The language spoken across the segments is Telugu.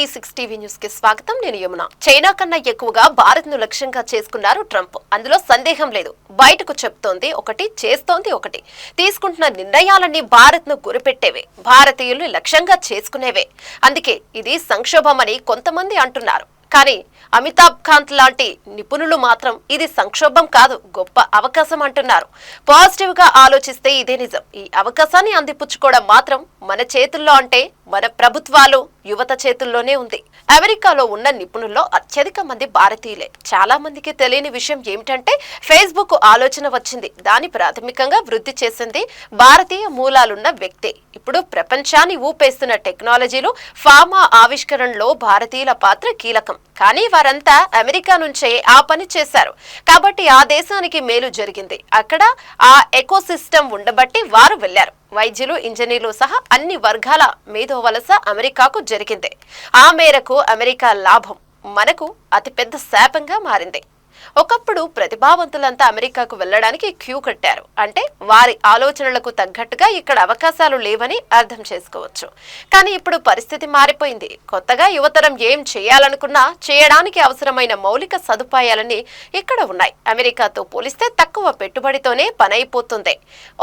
ఈ సిక్స్ టీవీ న్యూస్కి స్వాగతం. నేను యమున. చైనా కన్నా ఎక్కువగా భారత్ను లక్ష్యంగా చేసుకున్నారు ట్రంప్. అందులో సందేహం లేదు. బయటకు చెప్తోంది ఒకటి చేస్తోంది ఒకటి. తీసుకుంటున్న నిర్ణయాలన్నీ భారత్ను గురిపెట్టేవే. భారతీయుల్ని లక్ష్యంగా చేసుకునేవే. అందుకే ఇది సంక్షోభమని కొంతమంది అంటున్నారు. కానీ అమితాబ్ కాంత్ లాంటి నిపుణులు మాత్రం ఇది సంక్షోభం కాదు గొప్ప అవకాశం అంటున్నారు. పాజిటివ్గా ఆలోచిస్తే ఇదే నిజం. ఈ అవకాశాన్ని అందిపుచ్చుకోవడం మాత్రం మన చేతుల్లో అంటే మన ప్రభుత్వాలు యువత చేతుల్లోనే ఉంది. అమెరికాలో ఉన్న నిపుణుల్లో అత్యధిక మంది భారతీయులే. చాలా మందికి తెలియని విషయం ఏమిటంటే ఫేస్బుక్ ఆలోచన వచ్చింది. దాని ప్రాథమికంగా వృద్ధి చేసింది భారతీయ మూలాలున్న వ్యక్తే. ఇప్పుడు ప్రపంచాన్ని ఊపేస్తున్న టెక్నాలజీలు ఫార్మా ఆవిష్కరణలో భారతీయుల పాత్ర కీలకం. కానీ వారంతా అమెరికా నుంచే ఆ పని చేశారు. కాబట్టి ఆ దేశానికి మేలు జరిగింది. అక్కడ ఆ ఎకోసిస్టమ్ ఉండబట్టి వారు వెళ్ళారు వైద్యులు ఇంజనీర్లు సహా అన్ని వర్గాల మేధో వలస అమెరికాకు జరిగింది. ఆ మేరకు అమెరికా లాభం మనకు అతిపెద్ద శాపంగా మారింది. ఒకప్పుడు ప్రతిభావంతులంతా అమెరికాకు వెళ్ళడానికి క్యూ కట్టారు. అంటే వారి ఆలోచనలకు తగ్గట్టుగా ఇక్కడ అవకాశాలు లేవని అర్థం చేసుకోవచ్చు. కానీ ఇప్పుడు పరిస్థితి మారిపోయింది. కొత్తగా యువతరం ఏం చేయాలనుకున్నా చేయడానికి అవసరమైన మౌలిక సదుపాయాలన్నీ ఇక్కడ ఉన్నాయి. అమెరికాతో పోలిస్తే తక్కువ పెట్టుబడితోనే పనైపోతుంది.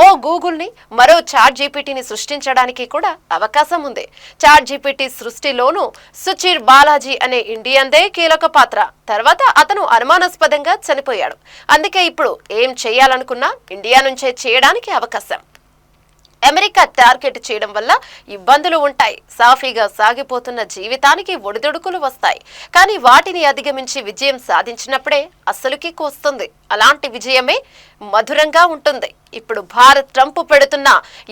ఓ గూగుల్ని మరో చాట్ జీపీటీని సృష్టించడానికి కూడా అవకాశం ఉంది. చాట్ జీపీటీ సృష్టిలోనూ సుచిర్ బాలాజీ అనే ఇండియన్దే కీలక పాత్ర. తర్వాత అతను అనుమానాస్పద అనుమానాస్పదంగా చనిపోయాడు. అందుకే ఇప్పుడు ఏం చేయాలనుకున్నా ఇండియా నుంచే చేయడానికి అవకాశం. అమెరికా టార్గెట్ చేయడం వల్ల ఇబ్బందులు ఉంటాయి. సాఫీగా సాగిపోతున్న జీవితానికి ఒడిదుడుకులు వస్తాయి. కానీ వాటిని అధిగమించి విజయం సాధించినప్పుడే అస్సలుకి కోస్తుంది అలాంటి విజయమే మధురంగా ఉంటుంది. ఇప్పుడు భారత్ ట్రంప్ పెడుతున్న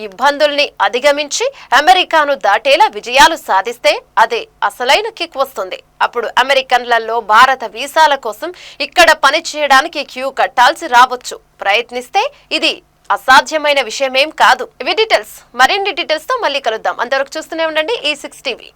ఇబ్బందుల్ని అధిగమించి అమెరికాను దాటేలా విజయాలు సాధిస్తే అదే అసలైన కిక్ వస్తుంది. అప్పుడు అమెరికన్లలో భారత వీసాల కోసం ఇక్కడ పని చేయడానికి క్యూ కట్టాల్సి రావచ్చు. ప్రయత్నిస్తే ఇది అసాధ్యమైన విషయమేం కాదు. ఇవి డీటెయిల్స్ మరిన్ని డీటెయిల్స్తో మళ్ళీ కలుద్దాం. అంతవరకు చూస్తూనే ఉండండి. ఈ సిక్స్ టీవీ